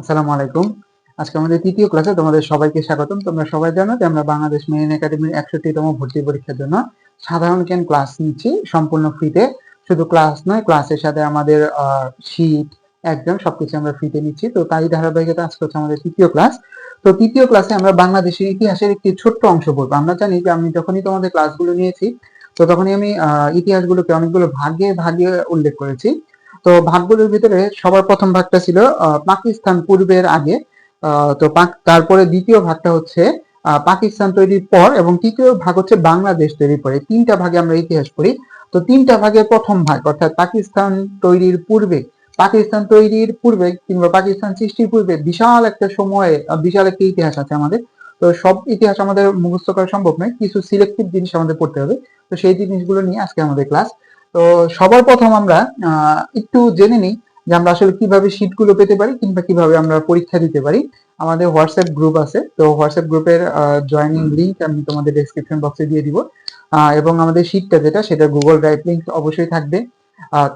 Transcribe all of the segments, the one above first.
আসসালামু আলাইকুম। আজকে আমাদের তৃতীয় ক্লাসে তোমাদের সবাইকে স্বাগতম। তোমরা সবাই জানো যে আমরা বাংলাদেশ মেরিন একাডেমির একষট্টিতম ভর্তি পরীক্ষার জন্য সাধারণ জ্ঞান ক্লাস নিচ্ছি সম্পূর্ণ ফ্রিতে। শুধু ক্লাস নয়, ক্লাসের সাথে আমাদের শীট একদম সবকিছু আমরা ফ্রিতে নিচ্ছি। তো তাই ধারাবাহিকতা আজকে হচ্ছে আমাদের তৃতীয় ক্লাস। তো তৃতীয় ক্লাসে আমরা বাংলাদেশের ইতিহাসের একটি ছোট্ট অংশ পড়ব আমরা জানি যে আমি যখনই তোমাদের ক্লাসগুলো নিয়েছি, তো তখনই আমি ইতিহাসগুলোকে অনেকগুলো ভাগে ভাগে উল্লেখ করেছি। তো ভাগগুলোর ভিতরে সবার প্রথম ভাগটা ছিল পাকিস্তান পূর্বের আগে। তো তারপরে দ্বিতীয় ভাগটা হচ্ছে পাকিস্তান তৈরির পর এবং তৃতীয় ভাগ হচ্ছে বাংলাদেশ তৈরির পরে। তিনটা ভাগে আমরা ইতিহাস পড়ি। তো তিনটা ভাগের প্রথম ভাগ, অর্থাৎ পাকিস্তান তৈরির পূর্বে, পাকিস্তান তৈরির পূর্বে কিংবা পাকিস্তান সৃষ্টির পূর্বে বিশাল একটা সময়ে বিশাল একটা ইতিহাস আছে আমাদের। তো সব ইতিহাস আমাদের মুখস্থ করা সম্ভব নয়, কিছু সিলেক্টিভ জিনিস আমাদের পড়তে হবে। তো সেই জিনিসগুলো নিয়ে আজকে আমাদের ক্লাস তো সবার প্রথম আমরা একটু জেনে নিই যে আমরা আসলে কীভাবে শীটগুলো পেতে পারি কিংবা কীভাবে আমরা পরীক্ষা দিতে পারি। আমাদের হোয়াটসঅ্যাপ গ্রুপ আছে, তো হোয়াটসঅ্যাপ গ্রুপের জয়েনিং লিংক আমি তোমাদের ডেসক্রিপশন বক্সে দিয়ে দিব। এবং আমাদের শীটটা যেটা, সেটা গুগল ড্রাইভ লিঙ্ক অবশ্যই থাকবে।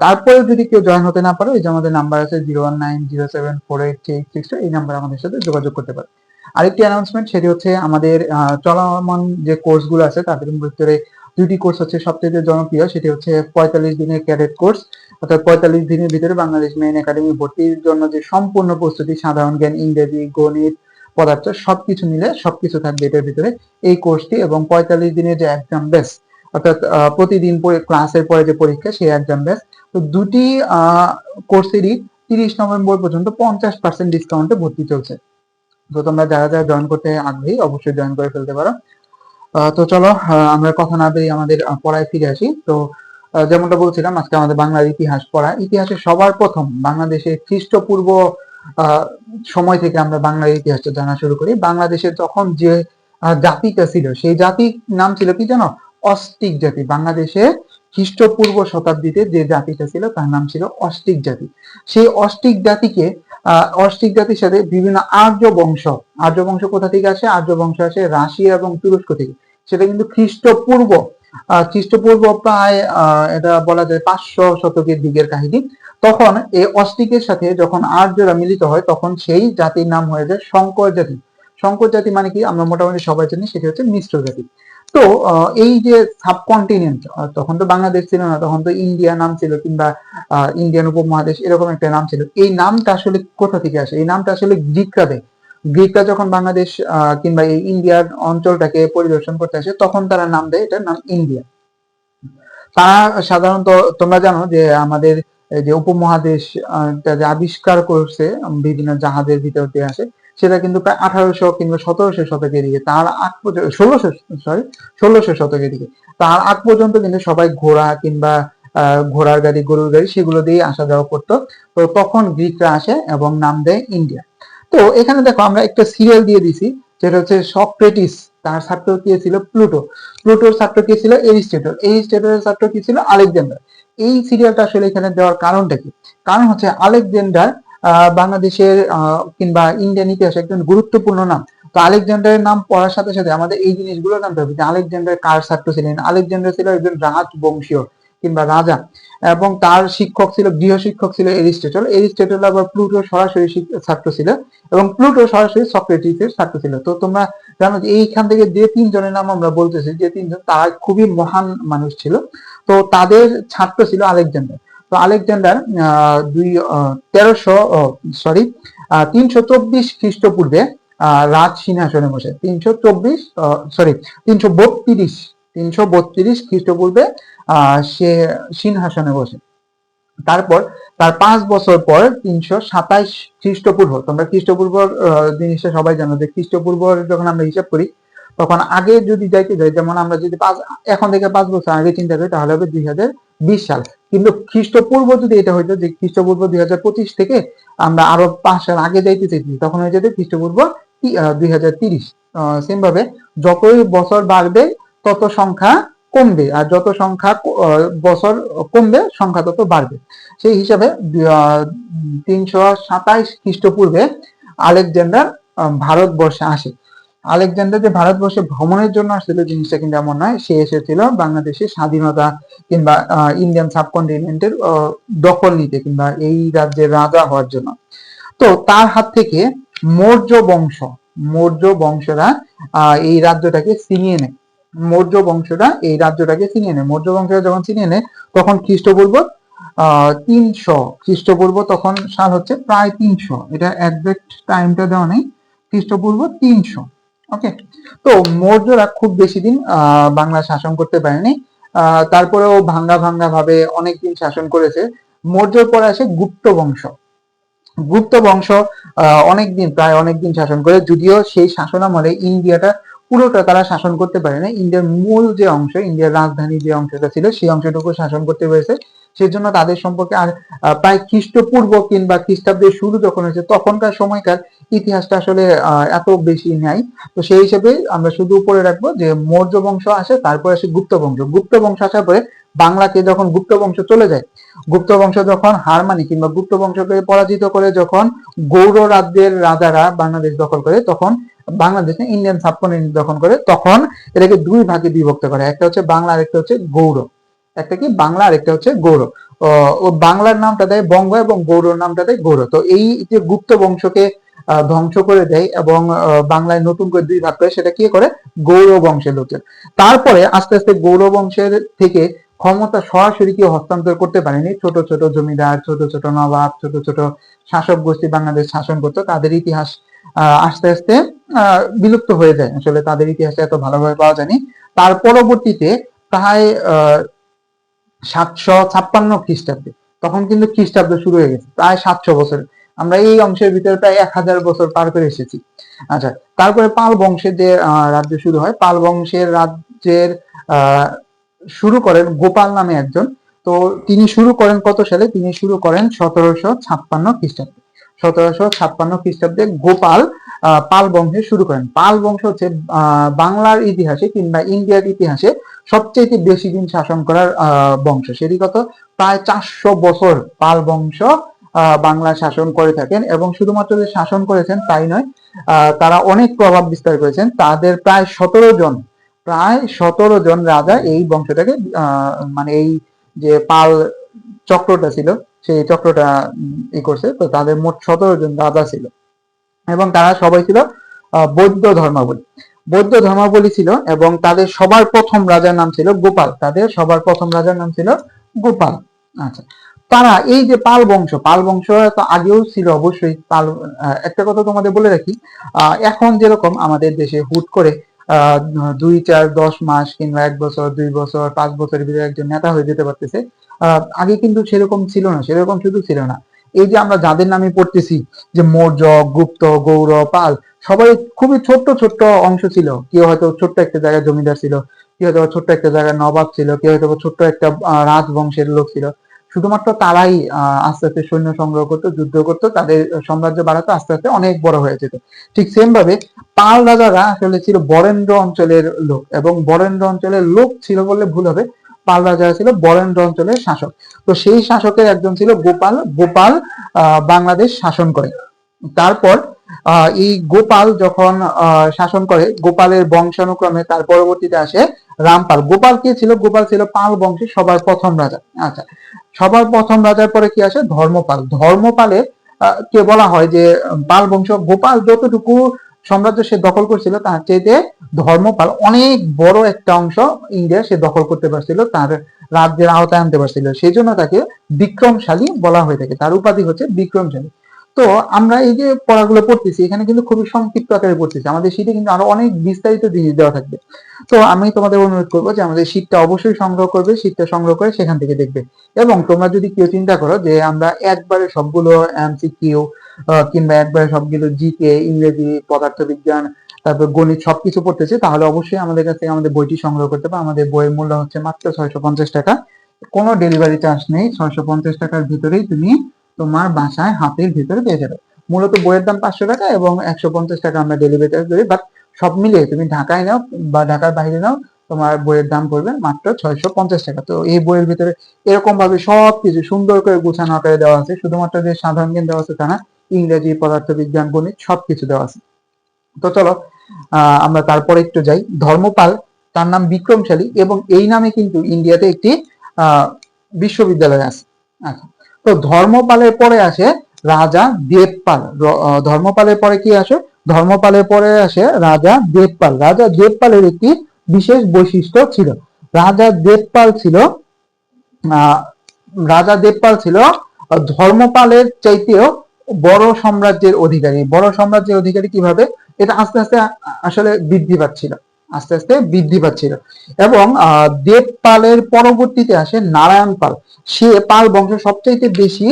তারপরে যদি কেউ জয়েন হতে না পারো, এই যে আমাদের নাম্বার আছে zero one nine zero seven four eight three eight six এই নাম্বার আমাদের সাথে যোগাযোগ করতে পারে। আরেকটি অ্যানাউন্সমেন্ট সেটি হচ্ছে আমাদের চলমান যে কোর্সগুলো আছে, তাদের ভিতরে দুটি কোর্স হচ্ছে সবচেয়ে জনপ্রিয় সেটি হচ্ছে পঁয়তাল্লিশ দিনের ক্যাডেট কোর্স অর্থাৎ পঁয়তাল্লিশ দিনের ভিতরে বাংলাদেশ মেইন একাডেমি ভর্তির জন্য যে সম্পূর্ণ প্রস্তুতি, সাধারণ জ্ঞান, ইংরেজি, গণিত, পদার্থ সবকিছু মিলে সবকিছু থাকবে এটার ভিতরে। এই কোর্সটি এবং পঁয়তাল্লিশ দিনের যে এক্সাম বেস অর্থাৎ প্রতিদিন ক্লাসের পরে যে পরীক্ষা, সেই এক্সাম বেস তো দুটি কোর্সেরই তিরিশ নভেম্বর পর্যন্ত পঞ্চাশ পার্সেন্ট ডিসকাউন্টে ভর্তি চলছে। তো তোমরা যারা যারা জয়েন করতে আগ্রহী, অবশ্যই জয়েন করে ফেলতে পারো। তো চলো আমরা কথা না বেরিয়ে আমাদের পড়ায় ফিরে আসি। তো যেমনটা বলছিলাম, আজকে আমাদের বাংলার ইতিহাস পড়া। ইতিহাসে সবার প্রথম বাংলাদেশের খ্রিস্টপূর্ব সময় থেকে আমরা বাংলার ইতিহাসটা জানা শুরু করি। বাংলাদেশে তখন যে জাতিটা ছিল, সেই জাতির নাম ছিল কি জানো? অস্টিক জাতি। বাংলাদেশে খ্রিস্টপূর্ব শতাব্দীতে যে জাতিটা ছিল, তার নাম ছিল অস্টিক জাতি। সেই অস্টিক জাতিকে অস্টিক জাতির সাথে বিভিন্ন আর্য বংশ আর্য বংশ কোথা থেকে আসে? আর্য বংশ আসে রাশিয়া এবং তুরস্ক থেকে। সেটা কিন্তু খ্রিস্টপূর্ব। খ্রিস্টপূর্ব প্রায় এটা বলা যায় পাঁচশো শতকের দিকের কাহিনী। তখন এই অস্টিকের সাথে যখন আর্যরা মিলিত হয়, তখন সেই জাতির নাম হয়ে যায় শঙ্কর জাতি। শঙ্কর জাতি মানে কি? আমরা মোটামুটি সবাই জানি, সেটি হচ্ছে মিশ্র জাতি। তো এই যে সাবকন্টিনেন্ট তখন তো বাংলাদেশ ছিল না, তখন তো ইন্ডিয়া নাম ছিল কিংবা ইন্ডিয়ান উপমহাদেশ এরকম একটা নাম ছিল। এই নামটা আসলে কোথা থেকে আসে? এই নামটা আসলে গ্রিকরা দেয়। গ্রিকরা যখন বাংলাদেশ কিংবা এই ইন্ডিয়ার অঞ্চলটাকে পরিদর্শন করতে আসে, তখন তারা নাম দেয়, এটার নাম ইন্ডিয়া। তারা সাধারণত, তোমরা জানো যে আমাদের যে উপমহাদেশ যে আবিষ্কার করছে বিভিন্ন জাহাজের ভিতর দিয়ে আসে, সেটা কিন্তু প্রায় আঠারোশো কিংবা সতেরোশো শতকের দিকে, তার আগ পর্যন্ত ষোলোশো সরি ষোলোশো শতকের দিকে, তার আগ পর্যন্ত কিন্তু সবাই ঘোড়া কিংবা ঘোড়ার গাড়ি, গরুর গাড়ি, সেগুলো দিয়ে আসা যাওয়া করতো। তো তখন গ্রিকরা আসে এবং নাম দেয় ইন্ডিয়া। তো এখানে দেখো আমরা একটা সিরিয়াল দিয়ে দিছি, যেটা হচ্ছে সক্রেটিস, তার ছাত্র কে ছিল? প্লুটো। প্লুটোর ছাত্র কে ছিল? এরিস্টটল। এরিস্টটলের ছাত্র কি ছিল? আলেকজান্ডার। এই সিরিয়ালটা আসলে এখানে দেওয়ার কারণটা কি? কারণ হচ্ছে আলেকজান্ডার বাংলাদেশের কিংবা ইন্ডিয়ান ইতিহাসে একজন গুরুত্বপূর্ণ নাম। তো আলেকজান্ডারের নাম পড়ার সাথে সাথে আমাদের এই জিনিসগুলো জানতে হবে যে আলেকজান্ডার কার ছাত্র ছিলেন? আলেকজান্ডার ছিল একজন রাজবংশীয়। কিংবা রাজা। এবং তার শিক্ষক ছিল, গৃহ শিক্ষক ছিল এরিস্টটল। এরিস্টটল আবার প্লুটো সরাসরি ছাত্র ছিল এবং প্লুটো সরাসরি সক্রেটিসের ছাত্র ছিল। তো তোমরা জানো যে এইখান থেকে যে তিনজনের নাম আমরা বলতেছি, যে তিনজন তারা খুবই মহান মানুষ ছিল। তো তাদের ছাত্র ছিল আলেকজান্ডার। তো আলেকজান্ডার দুই তেরোশো সরি তিনশো চব্বিশ খ্রিস্টপূর্বে রাজ সিংহাসনে বসে। তিনশো চব্বিশ সরি তিনশো বত্রিশ তিনশো বত্রিশ খ্রিস্টপূর্বে সে সিংহাসনে বসে। তারপর তার পাঁচ বছর পর তিনশো সাতাইশ খ্রিস্টপূর্ব, তোমরা খ্রিস্টপূর্ব জিনিসটা সবাই জানো যে খ্রিস্টপূর্ব যখন আমরা হিসাব করি, তখন আগে যদি যাইতে যাই, যেমন আমরা যদি পাঁচ, এখন থেকে পাঁচ বছর আগে চিন্তা করি, তাহলে হবে দুই হাজার বিশ সাল। কিন্তু খ্রিস্টপূর্ব যদি এটা হইতো যে খ্রিস্টপূর্ব দুই হাজার পঁচিশ থেকে আমরা আরও পাঁচ সাল আগে যাইতে চাইছি তখন হয়ে যেত খ্রিস্টপূর্ব দুই হাজার তিরিশ। সেম ভাবে যতই বছর বাড়বে, তত সংখ্যা কমবে আর যত সংখ্যা বছর কমবে, সংখ্যা তত বাড়বে। সেই হিসাবে তিনশো সাতাইশ খ্রিস্টপূর্বে আলেকজান্ডার ভারতবর্ষে আসে। আলেকজান্ডার যে ভারতবর্ষে ভ্রমণের জন্য আসছিল, জিনিসটা কিন্তু এমন নয়। সে এসেছিল বাংলাদেশের স্বাধীনতা কিংবা ইন্ডিয়ান সাবকন্টিনেন্টের দখল নিতে কিংবা এই রাজ্যের রাজা হওয়ার জন্য। তো তার হাত থেকে মৌর্য বংশ, মৌর্য বংশরা এই রাজ্যটাকে ছিনিয়ে নেয়। মৌর্য বংশরা এই রাজ্যটাকে ছিনিয়ে নেয়। মৌর্য বংশরা যখন ছিনিয়ে নেয়, তখন খ্রিস্টপূর্ব আহ তিনশো। খ্রিস্টপূর্ব তখন সাল হচ্ছে প্রায় তিনশো। এটা একজ্যাক্ট টাইমটা দেওয়া নেই। খ্রিস্টপূর্ব তিনশো। ওকে তো মৌর্যরা খুব বেশি দিন বাংলা শাসন করতে পারেনি। তারপরেও ভাঙ্গা ভাঙ্গা ভাবে অনেক দিন শাসন করেছে। মৌর্যর পরে আসে গুপ্ত বংশ। গুপ্ত বংশ অনেকদিন প্রায় অনেকদিন শাসন করে। যদিও সেই শাসন আমলে ইন্ডিয়াটা পুরোটা তারা শাসন করতে পারে না ইন্ডিয়ার মূল যে অংশ, ইন্ডিয়ার রাজধানী যে অংশটা ছিল, সেই অংশটুকু শাসন করতে পেরেছে। সেজন্য তাদের সম্পর্কে আর প্রায় খ্রিস্টপূর্ব কিংবা খ্রিস্টাব্দের শুরু যখন হয়েছে, তখনকার সময়কার ইতিহাসটা আসলে এত বেশি নাই। তো সেই হিসেবে আমরা শুধু উপরে রাখব যে মৌর্য বংশ আসে, তারপর আসে গুপ্ত বংশ। গুপ্ত বংশ আসার পরে বাংলাকে যখন গুপ্ত বংশ চলে যায়, গুপ্ত বংশ যখন হার মানে কিংবা গুপ্ত বংশকে পরাজিত করে যখন গৌড় রাজ্যের রাজারা বাংলাদেশ দখল করে, তখন বাংলাদেশে ইন্ডিয়ান সাবকন্টিনেন্ট দখল করে, তখন এটাকে দুই ভাগে বিভক্ত করে। একটা হচ্ছে বাংলা আর একটা হচ্ছে গৌড়। একটা কি? বাংলা আর একটা হচ্ছে আহ, ও বাংলার নামটা দেয় বঙ্গ এবং গৌড়র নামটা দেয় গৌড় তো এই যে গুপ্ত বংশকে ধ্বংস করে দেয় এবং বাংলায় নতুন করে দুই ভাগ করে সেটা কি করে? গৌড় বংশের লোকের তারপরে আস্তে আস্তে গৌড় বংশের থেকে ক্ষমতা সরাসরি কেউ হস্তান্তর করতে পারেনি। ছোট ছোট জমিদার ছোট ছোট নবাব ছোট ছোট শাসক গোষ্ঠী বাংলাদেশ শাসন করতো। তাদের ইতিহাস আস্তে আস্তে বিলুপ্ত হয়ে যায়। আসলে তাদের ইতিহাসটা এত ভালোভাবে পাওয়া যায়নি। তার পরবর্তীতে প্রায় সাতশো ছাপ্পান্ন খ্রিস্টাব্দে। তখন কিন্তু খ্রিস্টাব্দ শুরু হয়ে গেছে, প্রায় সাতশো বছর। আমরা এই অংশের ভিতরে প্রায় এক হাজার বছর পার করে এসেছি। আচ্ছা তারপরে পাল বংশের যে রাজ্য শুরু হয়, পাল বংশের রাজ্যের শুরু করেন গোপাল নামে একজন। তো তিনি শুরু করেন কত সালে? তিনি শুরু করেন সতেরোশো ছাপ্পান্ন খ্রিস্টাব্দে। সতেরোশো ছাপ্পান্ন খ্রিস্টাব্দে গোপাল পাল বংশে শুরু করেন। পাল বংশ হচ্ছে বাংলার ইতিহাসে কিংবা ইন্ডিয়ার ইতিহাসে সবচেয়ে বেশি দিন শাসন করার বংশ। সেটি কত? প্রায় চারশো বছর পাল বংশ বাংলা শাসন করে থাকেন এবং শুধুমাত্র যে শাসন করেছেন তাই নয় তারা অনেক প্রভাব বিস্তার করেছেন। তাদের প্রায় সতেরো জন, প্রায় সতেরো জন রাজা এই বংশটাকে মানে এই যে পাল চক্রটা ছিল সেই চক্রটা ই করছে। তো তাদের মোট সতেরো জন রাজা ছিল। এবং তারা সবাই ছিল বৌদ্ধ ধর্মাবলী। বৌদ্ধ ধর্মাবলী ছিল এবং তাদের সবার প্রথম রাজার নাম ছিল গোপাল। তাদের সবার প্রথম রাজার নাম ছিল গোপাল। আচ্ছা তারা এই যে পাল বংশ পাল বংশ তো আগেও ছিল অবশ্যই। পাল একটা কথা তোমাদের বলে রাখি এখন যেরকম আমাদের দেশে হুট করে দুই, চার, দশ মাস কিংবা এক বছর, দুই বছর, পাঁচ বছরের ভিতরে একজন নেতা হয়ে যেতে পারতেছে আগে কিন্তু সেরকম ছিল না, সেরকম শুধু ছিল না। এই যে আমরা যাদের নামে পড়তেছি, যে মৌর্য গুপ্ত গৌড় পাল, সবাই খুবই ছোট্ট ছোট্ট অংশ ছিল। কেউ হয়তো ছোট্ট একটা জায়গায় জমিদার ছিল, কেউ হয়তো ছোট্ট একটা জায়গায় নবাব ছিল, কেউ হয়তো ছোট্ট একটা রাজবংশের লোক ছিল। শুধুমাত্র তারাই আস্তে আস্তে সৈন্য সংগ্রহ করতো, যুদ্ধ করতো, তাদের সাম্রাজ্য বাড়াতো আস্তে আস্তে অনেক বড় হয়ে যেত। ঠিক সেম ভাবে পাল রাজারা আসলে ছিল বরেন্দ্র অঞ্চলের লোক এবং বরেন্দ্র অঞ্চলের লোক ছিল বললে ভুল হবে পাল রাজারা ছিল, বরেন্দ্র অঞ্চলের শাসক। তো সেই শাসকের একজন ছিল গোপাল গোপাল বাংলাদেশ শাসন করে। তারপর এই গোপাল যখন শাসন করে, গোপালের বংশানুক্রমে তার পরবর্তীতে আসে রামপাল। গোপাল কে ছিল? গোপাল ছিল পাল বংশের সবার প্রথম রাজা। আচ্ছা সবার প্রথম রাজার পরে কি আসে? ধর্মপাল। ধর্মপালে কে বলা হয় যে, পাল বংশ, গোপাল যতটুকু সাম্রাজ্য সে দখল করছিল, তার চাইতে ধর্মপাল অনেক বড় একটা অংশ ইন্ডিয়া সে দখল করতে পারছিল, তার রাজ্যের আওতায় আনতে পারছিল। সেই জন্য তাকে বিক্রমশালী বলা হয়ে থাকে, তার উপাধি হচ্ছে বিক্রমশালী। তো আমরা এই যে পড়াগুলো পড়তেছি, এখানে কিন্তু খুবই সংক্ষিপ্ত আকারে পড়তেছি। আমাদের শীটে কিন্তু আরও অনেক বিস্তারিত জিনিস দেওয়া থাকবে। তো আমি তোমাদের অনুরোধ করব যে আমাদের শীটটা অবশ্যই সংগ্রহ করবে শীটটা সংগ্রহ করে সেখান থেকে দেখবে। এবং তোমরা যদি কেউ চিন্তা করো যে আমরা একবারে সবগুলো এমসিকিউ কিংবা একবারে সবগুলো জিকে ইংরেজি পদার্থবিজ্ঞান তারপর গণিত সবকিছু পড়তেছি তাহলে অবশ্যই আমাদের কাছ থেকে আমাদের বইটি সংগ্রহ করতে পারো আমাদের বইয়ের মূল্য হচ্ছে মাত্র ছয়শো পঞ্চাশ টাকা। কোনো ডেলিভারি চার্জ নেই, ছয়শো পঞ্চাশ টাকার ভিতরেই তুমি তোমার বাসায় হাতের ভিতরে পেয়ে যাবে। মূলত বইয়ের দাম পাঁচশো টাকা এবং একশো পঞ্চাশ টাকা আমরা ডেলিভারি চার্জ করি বাট সব মিলিয়ে তুমি ঢাকায় নাও বা ঢাকার বাইরে নাও, তোমার বইয়ের দাম পড়বে মাত্র ছয়শো পঞ্চাশ টাকা। তো এই বইয়ের ভিতরে এরকম ভাবে সব কিছু সুন্দর করে গুছানো আকারে দেওয়া আছে, শুধুমাত্র যে সাধারণ জ্ঞান দেওয়া আছে তা না ইংরেজি, পদার্থবিজ্ঞান, গণিত সবকিছু দেওয়া আছে। তো চলো আমরা তারপরে একটু যাই। ধর্মপাল, তার নাম বিক্রমশালী এবং এই নামে কিন্তু ইন্ডিয়াতে একটি বিশ্ববিদ্যালয় আছে। আচ্ছা তো ধর্মপালের পরে আসে রাজা দেবপাল। ধর্মপালের পরে কি আসে? ধর্মপালের পরে আসে রাজা দেবপাল। রাজা দেবপালের একটি বিশেষ বৈশিষ্ট্য ছিল। রাজা দেবপাল ছিল রাজা দেবপাল ছিল ধর্মপালের চাইতেও বড় সাম্রাজ্যের অধিকারী, বড় সাম্রাজ্যের অধিকারী কীভাবে? এটা আস্তে আস্তে আসলে বৃদ্ধি পাচ্ছিল, আস্তে আস্তে বৃদ্ধি পাচ্ছিল। এবং দেবপালের পরবর্তীতে আসে নারায়ণ পাল। সে পাল বংশ সবচাইতে বেশি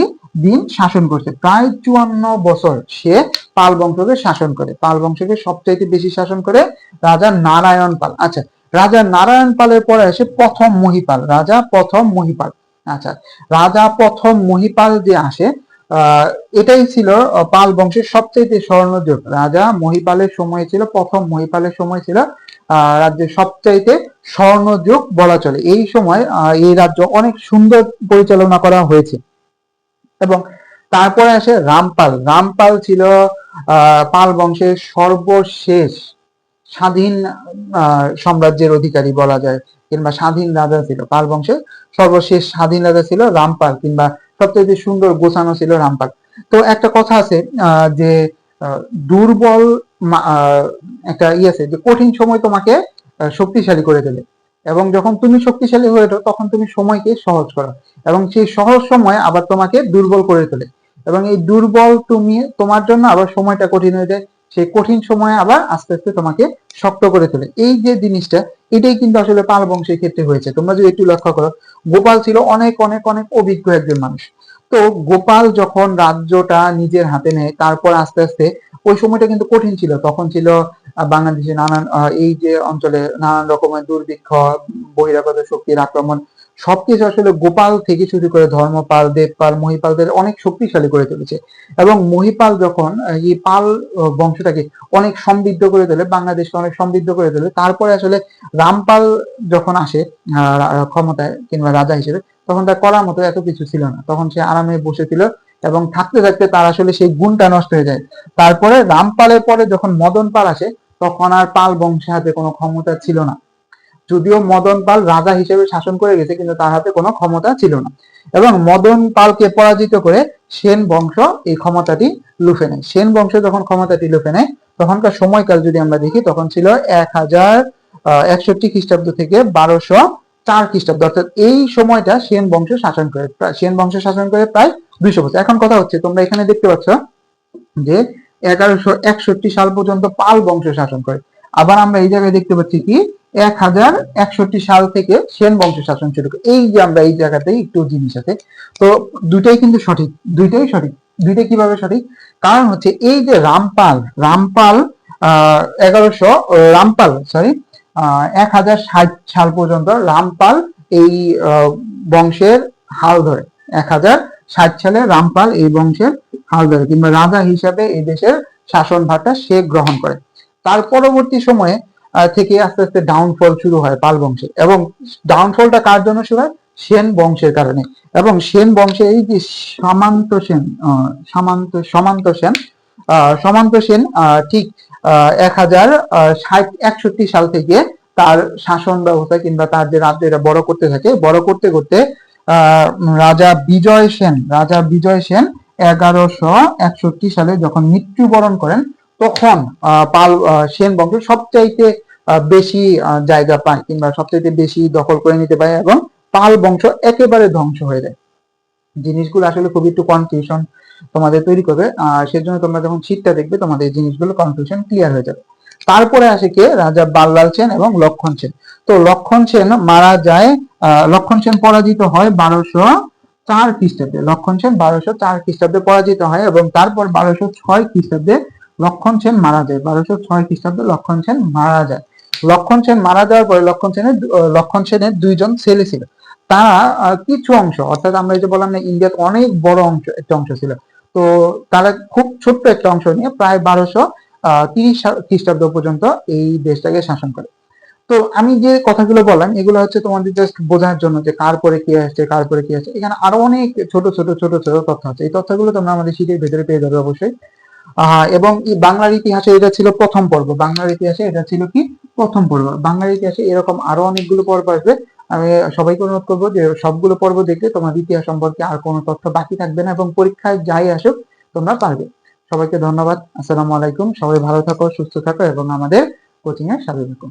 দিন শাসন করছে। প্রায় চুয়ান্ন বছর সে পাল বংশকে শাসন করে। পাল বংশকে সবচাইতে বেশি শাসন করে রাজা নারায়ণ পাল। আচ্ছা রাজা নারায়ণ পালের পরে আসে প্রথম মহিপাল, রাজা প্রথম মহিপাল। আচ্ছা রাজা প্রথম মহিপাল যে আসে এটাই ছিল পাল বংশের সবচেয়ে স্বর্ণযুগ। রাজা মহিপালের সময় ছিল, প্রথম মহিপালের সময় ছিল রাজ্যের সবচাইতে স্বর্ণযুগ বলা চলে। এই সময় এই রাজ্য অনেক সুন্দর পরিচালনা করা হয়েছে। এবং তারপরে আসে রামপাল। রামপাল ছিল পাল বংশের সর্বশেষ স্বাধীন সাম্রাজ্যের অধিকারী বলা যায়, কিংবা স্বাধীন রাজা ছিল। পাল বংশের সর্বশেষ স্বাধীন রাজা ছিল রামপাল, কিংবা সবচেয়ে সুন্দর গোছানো ছিল রামপাল তো একটা কথা আছে যে দুর্বল একটা ই আছে যে, কঠিন সময় তোমাকে শক্তিশালী করে তোলে। এবং যখন তুমি শক্তিশালী হয়ে ওঠো, তখন তুমি সময়কে সহজ করো। এবং সেই সহজ সময় আবার তোমাকে দুর্বল করে তোলে। এবং এই দুর্বল তুমি, তোমার জন্য আবার সময়টা কঠিন হয়ে যায়। সেই কঠিন সময়ে আবার আস্তে আস্তে তোমাকে শক্ত করে তোলে। এই যে জিনিসটা, এটাই কিন্তু আসলে পাল বংশের ক্ষেত্রে হয়েছে। তোমরা যদি একটু লক্ষ্য করো, গোপাল ছিল অনেক অনেক অনেক অভিজ্ঞ একজন মানুষ। তো গোপাল যখন রাজ্যটা নিজের হাতে নেয়, তারপর আস্তে আস্তে ওই সময়টা কিন্তু কঠিন ছিল। তখন ছিল বাংলাদেশে নানান এই যে অঞ্চলে নানান রকমের দুর্ভিক্ষ, বহিরাগত শক্তির আক্রমণ সবকিছু আসলে গোপাল থেকে শুরু করে ধর্মপাল, দেবপাল, মহিপালদের অনেক শক্তিশালী করে তুলেছে। এবং মহিপাল যখন এই পাল বংশটাকে অনেক সমৃদ্ধ করে তোলে, বাংলাদেশকে অনেক সমৃদ্ধ করে তোলে, তারপরে আসলে রামপাল যখন আসে ক্ষমতায় কিংবা রাজা হিসেবে, তখন তার করার মতো এত কিছু ছিল না। তখন সে আরামে বসেছিল এবং থাকতে থাকতে তার আসলে সেই গুণটা নষ্ট হয়ে যায়। তারপরে রামপালের পরে যখন মদন পাল আসে, তখন আর পাল বংশের হাতে কোনো ক্ষমতা ছিল না। যদিও মদন পাল রাজা হিসেবে শাসন করে গেছে, কিন্তু তার হাতে কোনো ক্ষমতা ছিল না। এবং মদন পালকে পরাজিত করে সেন বংশ এই ক্ষমতাটি লুফে নেয়। সেন বংশ যখন ক্ষমতাটি লুফে নেয়, তখনকার সময়কাল যদি আমরা দেখি, তখন ছিল এক হাজার একষট্টি খ্রিস্টাব্দ থেকে বারোশো চার খ্রিস্টাব্দ। অর্থাৎ এই সময়টা সেন বংশ শাসন করে সেন বংশ শাসন করে প্রায় দুইশো বছর। এখন কথা হচ্ছে, তোমরা এখানে দেখতে পাচ্ছ যে এগারোশো একষট্টি সাল পর্যন্ত পাল বংশ শাসন করে। আবার আমরা এই জায়গায় দেখতে পাচ্ছি কি? এক হাজার একষট্টি সাল থেকে সেন বংশ শাসন শুরু করে এই যে আমরা এই জায়গাতেই একটু জিনিস আছে। তো দুইটাই কিন্তু সঠিক, দুইটাই সঠিক, দুইটাই কীভাবে সঠিক? কারণ হচ্ছে এই যে রামপাল রামপাল, আহ, এগারোশো, রামপাল সরি এক হাজার ষাট সাল পর্যন্ত রামপাল এই বংশের হাল ধরে। এক হাজার ষাট সালে রামপাল এই বংশের হাল ধরে কিংবা রাজা হিসাবে এই দেশের শাসনভারটা সে গ্রহণ করে। তার পরবর্তী সময়ে থেকে আস্তে আস্তে ডাউনফল শুরু হয় পাল বংশে। এবং ডাউনফলটা কার জন্য শুরু হয়? সেন বংশের কারণে। এবং সেন বংশে এই যে সামান্ত সেন সামান্ত, সমান্ত সেন সমান্ত সেন ঠিক এক হাজার ষাট, একষট্টি সাল থেকে তার শাসন ব্যবস্থা কিংবা তার যে রাজ্য এটা বড় করতে থাকে, বড় করতে করতে রাজা বিজয় সেন, রাজা বিজয় সেন এগারোশো একষট্টি সালে যখন মৃত্যুবরণ করেন তখন পাল সেন বংশ সবচাইতে বেশি জায়গা পায় কিংবা সবচাইতে বেশি দখল করে নিতে পারে এবং পাল বংশ একেবারে ধ্বংস হয়ে যায়। জিনিসগুলো আসলে খুবই একটু কনফিউশন তোমাদের তৈরি করবে সেজন্য তোমরা যখন শীতটা দেখবে তোমাদের জিনিসগুলো কনফিউশন ক্লিয়ার হয়ে যাবে। তারপরে আসে কে? রাজা বাল্লাল সেন এবং লক্ষণ সেন। তো লক্ষণ সেন মারা যায় লক্ষণ সেন পরাজিত হয় বারোশো চার খ্রিস্টাব্দে। লক্ষণ সেন বারোশো চার খ্রিস্টাব্দে পরাজিত হয় এবং তারপর বারোশো ছয় খ্রিস্টাব্দে লক্ষণ সেন মারা যায়। বারোশো ছয় খ্রিস্টাব্দে লক্ষণ সেন মারা যায়। লক্ষণ সেন মারা যাওয়ার পরে লক্ষণ সেনের লক্ষণ সেনের দুইজন ছেলে ছিল। তারা কিছু অংশ, অর্থাৎ আমরা এই যে বললাম না ইন্ডিয়াতে অনেক বড় অংশ, একটা অংশ ছিল। তো তারা খুব ছোট্ট একটা অংশ নিয়ে প্রায় বারোশো তিরিশ খ্রিস্টাব্দ পর্যন্ত এই দেশটাকে শাসন করে। তো আমি যে কথাগুলো বললাম, এগুলো হচ্ছে তোমাদের জাস্ট বোঝার জন্য যে কার পরে কি আসছে, কার পরে কি আসছে। এখানে আরও অনেক ছোট ছোট ছোট ছোট তথ্য আছে। এই তথ্যগুলো তোমরা আমাদের শীতের ভেতরে পেয়ে যাবে অবশ্যই। এবং বাংলার ইতিহাসে এটা ছিল প্রথম পর্ব। বাংলার ইতিহাসে এটা ছিল কি? প্রথম পর্ব। বাংলার ইতিহাসে এরকম আরও অনেকগুলো পর্ব আসবে। আমি সবাইকে অনুরোধ করব যে সবগুলো পর্ব দেখলে তোমার ইতিহাস সম্পর্কে আর কোনো তথ্য বাকি থাকবে না এবং পরীক্ষায় যাই আসুক, তোমরা পারবে। সবাইকে ধন্যবাদ। আসসালামু আলাইকুম। সবাই ভালো থাকো, সুস্থ থাকো এবং আমাদের কোচিং এর সাথে থাকো।